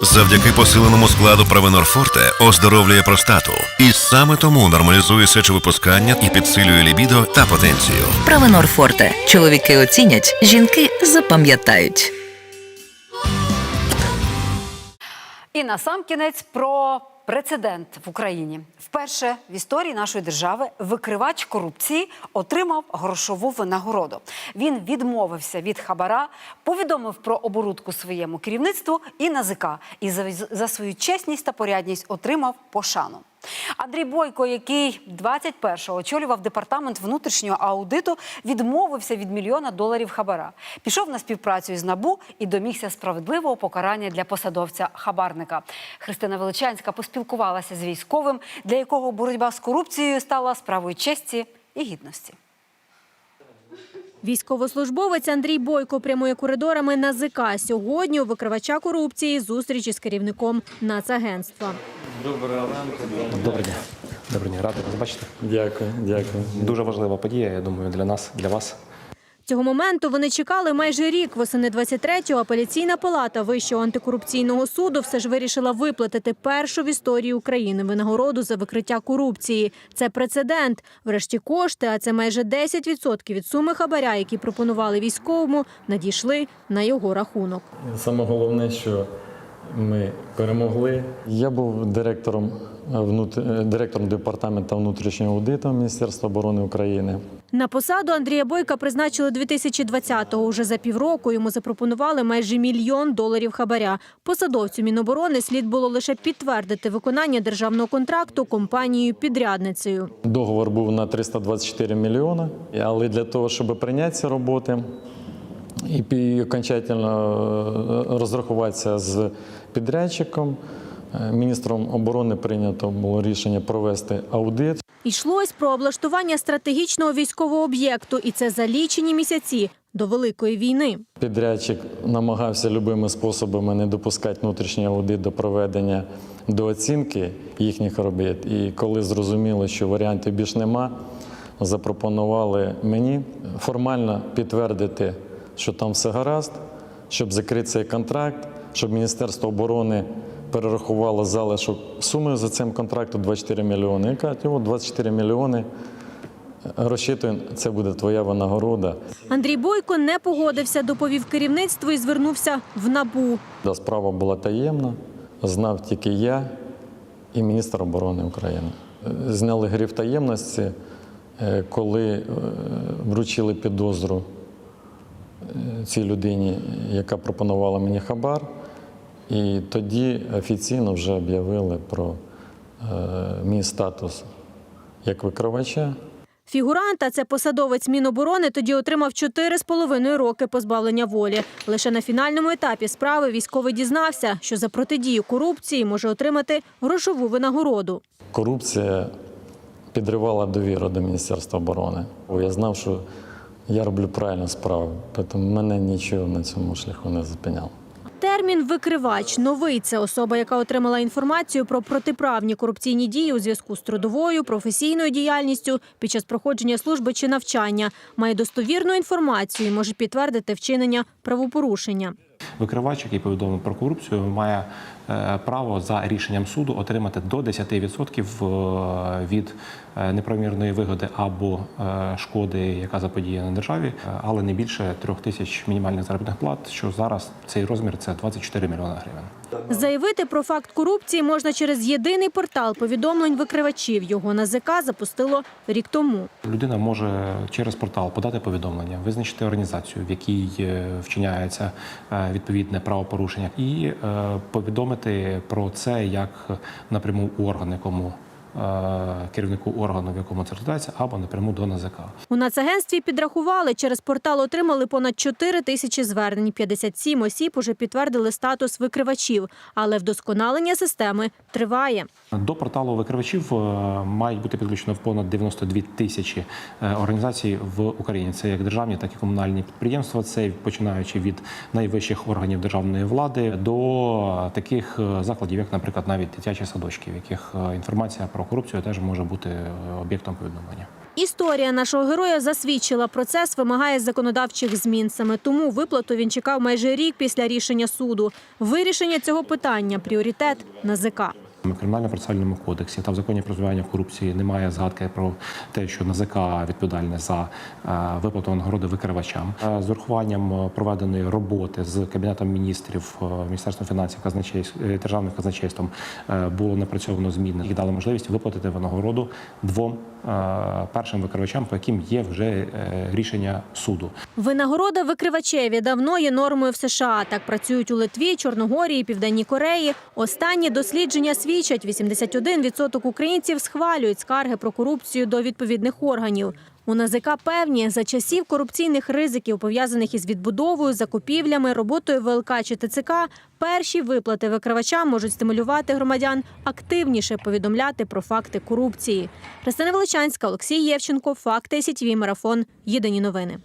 Завдяки посиленому складу Провенор Форте оздоровлює простату. І саме тому нормалізує сечовипускання і підсилює лібідо та потенцію. Правонор Форте. Чоловіки оцінять, жінки запам'ятають. І на сам кінець про прецедент в Україні. Вперше в історії нашої держави викривач корупції отримав грошову винагороду. Він відмовився від хабара, повідомив про оборудку своєму керівництву і НАЗК. І за свою чесність та порядність отримав пошану. Андрій Бойко, який 21-го очолював департамент внутрішнього аудиту, відмовився від мільйона доларів хабара. Пішов на співпрацю із НАБУ і домігся справедливого покарання для посадовця хабарника. Христина Величанська поспілкувалася з військовим, для якого боротьба з корупцією стала справою честі і гідності. Військовослужбовець Андрій Бойко прямує коридорами НАЗК. Сьогодні у викривача корупції зустріч із керівником Нацагентства. Доброго ранку. Добрий день. Добрий день, радий вас бачити. Дякую, дякую. Дуже важлива подія, я думаю, для нас, для вас. Цього моменту вони чекали майже рік. Восени 23-го апеляційна палата Вищого антикорупційного суду все ж вирішила виплатити першу в історії України винагороду за викриття корупції. Це прецедент. Врешті кошти, а це майже 10% від суми хабаря, які пропонували військовому, надійшли на його рахунок. Саме головне, що ми перемогли. Я був директором, е, е, директором департаменту внутрішнього аудиту Міністерства оборони України. На посаду Андрія Бойка призначили 2020-го. Уже за півроку йому запропонували майже мільйон доларів хабаря. Посадовцю Міноборони слід було лише підтвердити виконання державного контракту компанією-підрядницею. Договор був на 324 мільйони, але для того, щоб прийняти ці роботи і окончательно е, розрахуватися з підрядчиком, е, міністром оборони прийнято було рішення провести аудит. Йшлось про облаштування стратегічного військового об'єкту, і це за лічені місяці до великої війни. Підрядчик намагався любими способами не допускати внутрішній аудит до проведення до оцінки їхніх робіт. І коли зрозуміло, що варіантів більш нема, запропонували мені формально підтвердити, що там все гаразд, щоб закрити цей контракт, щоб Міністерство оборони перерахувало залишок суми за цим контрактом 24 мільйони. І кажуть, о, 24 мільйони. Розчитуємо, це буде твоя винагорода. Андрій Бойко не погодився, доповів керівництву і звернувся в НАБУ. Справа була таємна, знав тільки я і міністр оборони України. Зняли гриф таємності, е, коли е, вручили підозру цій людині, яка пропонувала мені хабар. І тоді офіційно вже об'явили про е, мій статус як викривача. Фігурант, а це посадовець Міноборони, тоді отримав 4,5 роки позбавлення волі. Лише на фінальному етапі справи військовий дізнався, що за протидію корупції може отримати грошову винагороду. Корупція підривала довіру до Міністерства оборони. Бо Я знав, що я роблю правильну справу, тому мене нічого на цьому шляху не зупиняло. Термін викривач новий це особа, яка отримала інформацію про протиправні корупційні дії у зв'язку з трудовою, професійною діяльністю під час проходження служби чи навчання, має достовірну інформацію і може підтвердити вчинення правопорушення. Викривач, який повідомив про корупцію, має право за рішенням суду отримати до 10% е, від е, неправомірної вигоди або е, шкоди, яка заподіяна державі, е, але не більше трьох тисяч мінімальних заробітних плат. Що зараз цей розмір це 24 мільйони гривень. Заявити про факт корупції можна через єдиний портал повідомлень викривачів. Його НАЗК запустило рік тому. Людина може через портал подати повідомлення, визначити організацію, в якій е, вчиняється е, відповідне правопорушення, і е, повідомити про це як напряму орган, якому керівнику органу, в якому це розглядається, або напряму до НАЗК. У нацагентстві підрахували, через портал отримали понад 4 тисячі звернень. 57 осіб уже підтвердили статус викривачів, але вдосконалення системи триває. До порталу викривачів е, мають бути підключено понад 92 тисячі е, організацій в Україні. Це як державні, так і комунальні підприємства. Це починаючи від найвищих органів державної влади до таких е, закладів, як, наприклад, навіть дитячі садочки, в яких е, інформація про корупцію теж може бути е, об'єктом повідомлення. Історія нашого героя засвідчила, процес вимагає законодавчих змін. Саме тому виплату він чекав майже рік після рішення суду. Вирішення цього питання пріоритет НАЗК. В кримінально-процесуальному кодексі та в законі про запобігання корупції немає згадки про те, що НАЗК відповідальне за е, виплату нагороди викривачам. Е, З урахуванням е, проведеної роботи з кабінетом міністрів, міністерством фінансів, казначейств, е, державним казначейством було напрацьовано зміни, які дали можливість виплатити винагороду двом першим викривачам, по яким є вже рішення суду. Винагорода викривачеві давно є нормою в США. Так працюють у Литві, Чорногорії, Південній Кореї. Останні дослідження свідчать, 81% українців схвалюють скарги про корупцію до відповідних органів. У НАЗК певні, за часів корупційних ризиків, пов'язаних із відбудовою, закупівлями, роботою ВЛК чи ТЦК, перші виплати викривачам можуть стимулювати громадян активніше повідомляти про факти корупції. Христина Величанська, Олексій Євченко, Факти СІТВ, Марафон. Єдині новини.